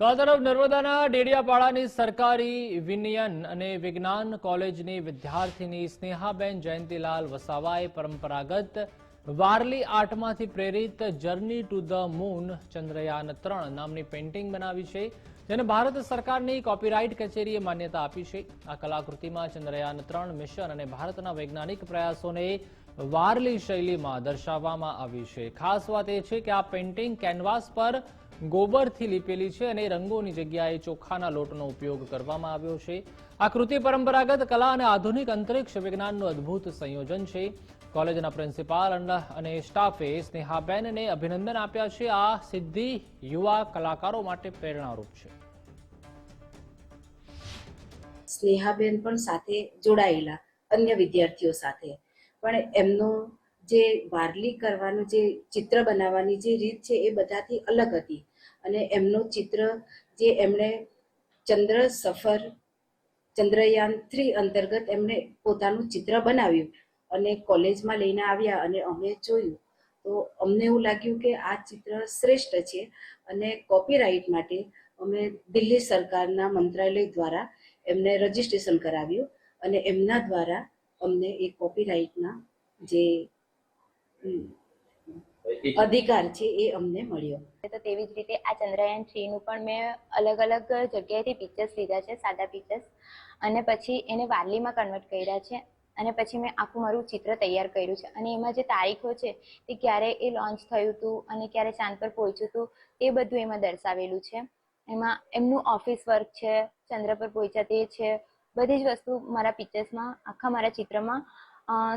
તો તરફ નર્મદાના ડેડિયાપાડાની સરકારી વિનયન અને વિજ્ઞાન કોલેજની વિદ્યાર્થીની સ્નેહાબેન જયંતિલાલ વસાવાએ પરંપરાગત વારલી આર્ટમાંથી પ્રેરિત journey to the moon Chandrayaan ત્રણ નામની પેઇન્ટિંગ બનાવી છે, જેને ભારત સરકારની કોપીરાઇટ કચેરીએ માન્યતા આપી છે. આ કલાકૃતિમાં ચંદ્રયાન ત્રણ મિશન અને ભારતના વૈજ્ઞાનિક પ્રયાસોને વારલી શૈલીમાં દર્શાવવામાં આવી છે. ખાસ વાત એ છે કે આ પેઇન્ટિંગ કેનવાસ પર ગોબરથી લીપેલી છે અને રંગોની જગ્યાએ ચોખાના લોટનો ઉપયોગ કરવામાં આવ્યો છે. આ કૃતિ પરંપરાગત કલા અને આધુનિક અંતરિક્ષ વિજ્ઞાનનું અદ્ભુત સંયોજન છે. કોલેજના પ્રિન્સિપાલ અને સ્ટાફે સ્નેહાબેનને અભિનંદન આપ્યા છે. આ સિદ્ધિ યુવા કલાકારો માટે પ્રેરણારૂપ છે. સ્નેહાબેન પણ સાથે જોડાયેલા અન્ય વિદ્યાર્થીઓ સાથે પણ એમનું જે વારલી કરવાનું, જે ચિત્ર બનાવવાની જે રીત છે એ બધાથી અલગ હતી. અને એમનું ચિત્ર જે એમણે ચંદ્ર સફર ચંદ્રયાન થ્રી અંતર્ગત એમણે પોતાનું ચિત્ર બનાવ્યું અને કોલેજમાં લઈને આવ્યા અને અમે જોયું. તો અમને એવું લાગ્યું કે આ ચિત્ર શ્રેષ્ઠ છે અને કોપીરાઇટ માટે અમે દિલ્હી સરકારના મંત્રાલય દ્વારા એમને રજીસ્ટ્રેશન કરાવ્યું અને એમના દ્વારા અમને એ કોપીરાઇટના જે અધિકાર. છે એ અમને મળ્યો. તો તેવી જ રીતે આ ચંદ્રયાન થ્રીનું પણ મેં અલગ અલગ જગ્યાએથી પિક્ચર્સ લીધા છે સાદા પિક્ચર્સ અને પછી એને વારલીમાં કન્વર્ટ કર્યા છે. અને પછી મેં આખું મારું ચિત્ર તૈયાર કર્યું છે. અને એમાં જે તારીખો છે તે ક્યારે એ લોન્ચ થયું હતું અને ક્યારે ચાંદ પર પહોંચ્યું હતું એ બધું એમાં દર્શાવેલું છે. એમાં એમનું ઓફિસ વર્ક છે ચંદ્ર પર પહોંચ્યા તે છે બધી જ વસ્તુ મારા પિક્ચર્સમાં, આખા મારા ચિત્રમાં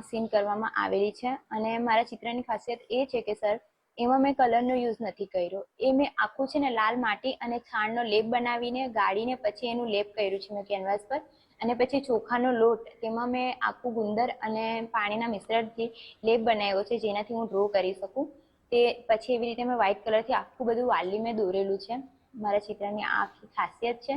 સીન કરવામાં આવેલી છે. અને મારા ચિત્રની ખાસિયત એ છે કે, સર, એમાં મેં કલરનો યુઝ નથી કર્યો. એ મેં આખું છે ને લાલ માટી અને છાણનો લેપ બનાવીને, ગાળીને પછી એનું લેપ કર્યું છે મેં કેનવાસ પર. અને પછી ચોખાનો લોટ, તેમાં મેં આખું ગુંદર અને પાણીના મિશ્રણથી લેપ બનાવ્યો છે, જેનાથી હું ડ્રો કરી શકું. તે પછી એવી રીતે મેં વ્હાઇટ કલરથી આખું બધું વાલી મેં દોરેલું છે. મારા ચિત્રની આ આખી ખાસિયત છે.